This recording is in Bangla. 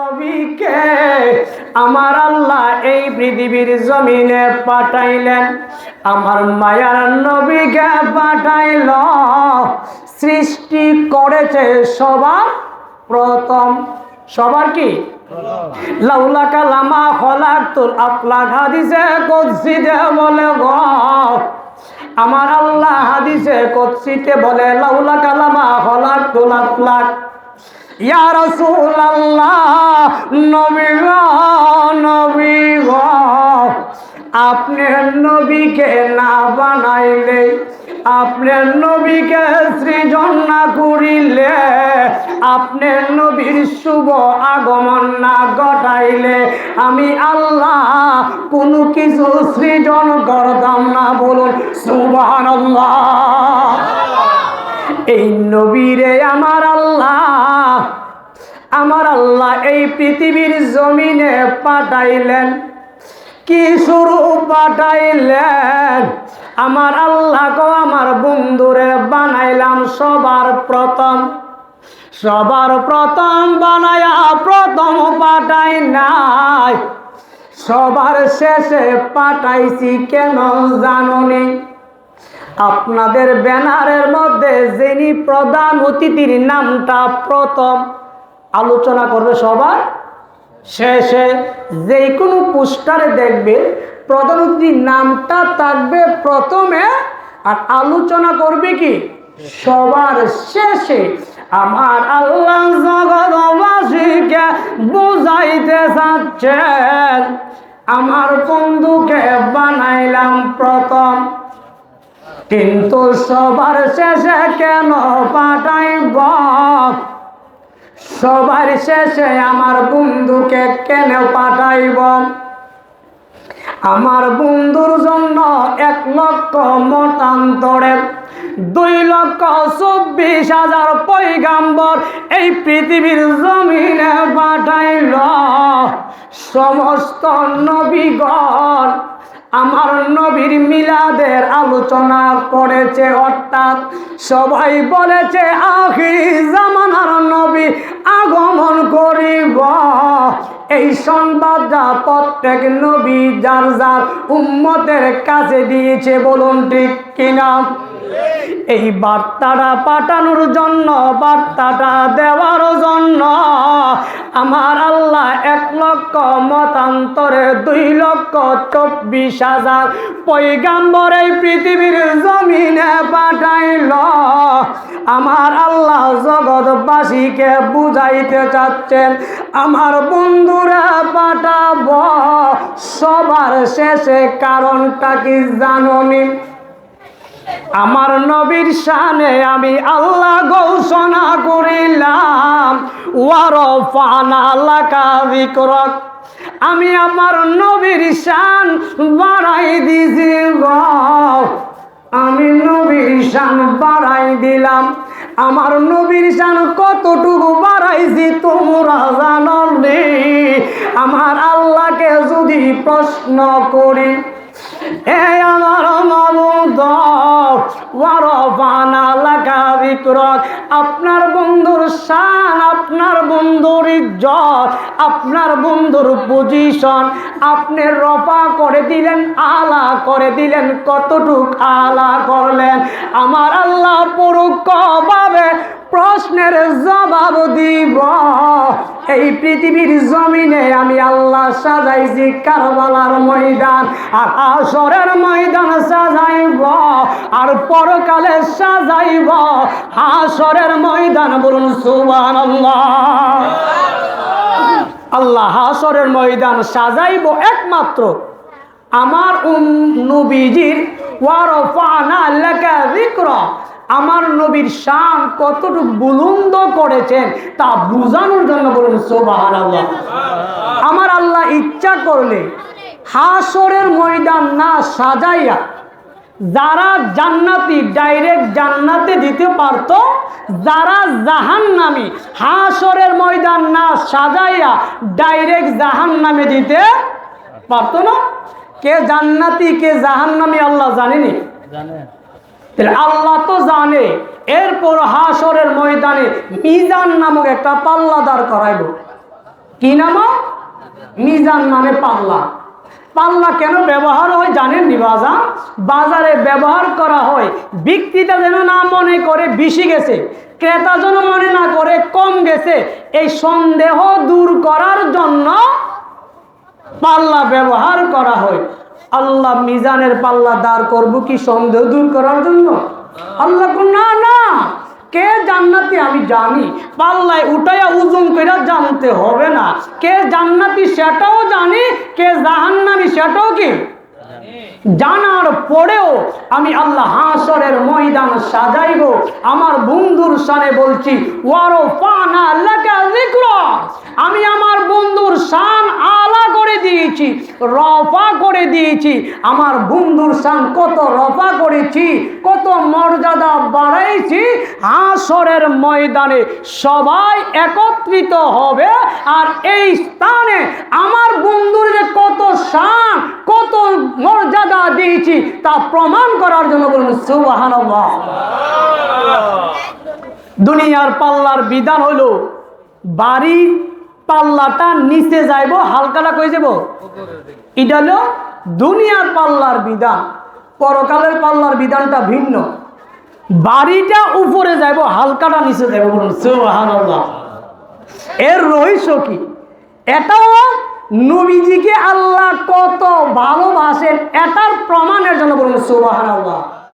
নবীকে আমার আল্লাহ এই পৃথিবীর জমিনে পাঠাইলেন। আমার মায়ার নবীকে পাঠাইল। সৃষ্টি করেছে সবার প্রথম। সবার কি? লাউলা কালামা খলাকুল আপলাক হাদিসে কদসিতে বলে গো। আমার আল্লাহ হাদিসে কদসিতে বলে, লাউলা কালামা খলাকুল আপলাক ইয়া রাসূলুল্লাহ, নবী নবী গো আপনি নবীকে না বানাইলে, আপনার নবীকে সৃজন না করিলে, আপনার নবীর শুভ আগমন না ঘটাইলে, আমি আল্লাহ কোনো কিছু সৃজন করতাম না বলুন, সুবহানাল্লাহ। এই নবীরে আমার আল্লাহ। আমার আল্লাহ এই পৃথিবীর জমিনে পাঠাইলেন। কি শুরু পাঠাইলেন? আমার আল্লাহ গো, আমার বন্ধুরে বানাইলাম সবার প্রথম। সবার প্রথম বানায়া প্রথম পাঠাই নাই। সবার শেষে পাঠাইছি কেন জাননি আপনাদের ব্যানারের মধ্যে যিনি প্রধান অতিথির নামটা প্রথম আলোচনা করবে সবার শেষে যে কোনো পোস্টারে দেখবে প্রধান অতিথির নামটা থাকবে প্রথমে আর আলোচনা করবে কি? সবার শেষে। আমার আল্লাহ জগৎবাসীকে বুঝাইতে চাচ্ছেন। আমার বন্ধুকে বানাইলাম প্রথম। কিন্তু সবার শেষে কেন পাঠাইব সবার শেষে আমার বন্ধুকে কেন পাঠাইব আমার বন্ধুর জন্য এক লক্ষ মতান্তরে দুই লক্ষ চব্বিশ হাজার পৈগাম্বর এই পৃথিবীর জমিনে পাঠাইল। সমস্ত নবীগণ আমার নবীর মিলাদের আলোচনা করেছে, অর্থাৎ সবাই বলেছে, আখিরি জামানার নবী আগমন করিব। এই সংবাদটা প্রত্যেক নবী যার যার উম্মতের কাছে দিয়েছে, বলুন ঠিক কিনা? এই বার্তাটা পাঠানোর জন্য, বার্তাটা দেওয়ার জন্য আমার আল্লাহ এক লক্ষ, মতান্তরে দুই লক্ষ, চব্বিশ হাজার পৈগাম্বর এই পৃথিবীর জমিনে পাঠাইল। আমার আল্লাহ জগৎবাসীকে বুঝাইতে চাচ্ছেন, আমার বন্ধুরা পাঠাব। সবার শেষে কারণটা কি জাননি আমার নবীর শানে আমি আল্লাহ ঘোষণা করিলাম, ওয়ারফানা লাকা বিক্রক আমি আমার নবীর শান বাড়াই দিছি গ। আমি নবীর শান বাড়াই দিলাম। আমার নবীর শান কতটুকু বাড়াইছি তোমরা জানো আমার আল্লাহকে যদি প্রশ্ন করি এ আমার মামুদ ওয়ারফানা আপনার বন্ধুর শান, আপনার বন্ধুর ইজ্জত, আপনার বন্ধুর পজিশন আপনি রফা করে দিলেন, আলা করে দিলেন, কতটুক আলা করলেন। আমার আল্লাহ পরোক্ষভাবে প্রশ্নের জবাব দিব। এই পৃথিবীর জমিনে আমি আল্লাহ সাজাইছি কারবালার ময়দান, আর আসরের ময়দান সাজাইব, আর পরকালে সাজাইব। হাসরের ময়দান বলুন সুবান আল্লাহ হাসরের ময়দান সাজাইব একমাত্র। আমার উম নবীজির, ওয়ারফানা লাকা যিকরা আমার নবীর শান কতটুকু বুলন্দ করেছেন তা বুঝানোর জন্য বলুন সোবাহান আল্লাহ আমার আল্লাহ ইচ্ছা করলে হাসরের ময়দান না সাজাইয়া যারা জান্নাতি ডাইরেক্ট জান্নাতে দিতে পারতো, যারা জাহান নামি হাসরের ময়দান না সাজাইয়া ডাইরেক্ট জাহান নামে দিতে পারতো না। কে জান্নাতি, কে জাহান নামি আল্লাহ জানেনি। তাহলে আল্লাহ তো জানে। এরপর হাসরের ময়দানে মিজান নামক একটা পাল্লা দাঁড় করাইব কি নাম মিজান মানে পাল্লা। পাল্লা কেন ব্যবহার হয় জানেন নি বাজার ব্যবহার করা হয় বিক্রিটা যেন না মনে করে বেশি গেছে, ক্রেতা যেন মনে না করে কম গেছে, এই সন্দেহ দূর করার জন্য পাল্লা ব্যবহার করা হয়। আল্লাহ মিজানের পাল্লা দাঁড় করব কি সন্দেহ দূর করার জন্য? আল্লাহ না না, কে জান্নাতি আমি জানি। পাল্লায় উঠাইয়া ওজন করে জানতে হবে না। কে জান্নাতি সেটাও জানি, কে জাহান্নামি সেটাও কি? জানার পরেও আমি আল্লাহ হাসরের ময়দান সাজাইব। আমার বন্ধুর সানে বলছি ওয়ারো যিকরা। আমি আমার বন্ধুর শান আলা করে দিয়েছি, রফা করে দিয়েছি। আমার বন্ধুর শান কত রফা করেছি, কত মর্যাদা বাড়াইছি। হাসরের ময়দানে সবাই একত্রিত হবে আর এই স্থানে আমার বন্ধুর যে কত শান কত মর্যাদা দিয়েছি তা প্রমাণ করার জন্য বলুন, সুবহানাল্লাহ। দুনিয়ার পাল্লার বিধান হলো, বাড়ি পাল্লাটা নিচে যাইব, হালকাটা কই যাব এটা হলো দুনিয়ার পাল্লার বিধান, পরকালের পাল্লার বিধানটা ভিন্ন। বাড়িটা উপরে যাইব, হালকাটা নিচে যাইব বলুন, সুবহানাল্লাহ। এর রহস্য কি? এটাও নবীজিকে আল্লাহ কত ভালোবাসেন এটার প্রমাণের জন্য বলুন সুবহানাল্লাহ।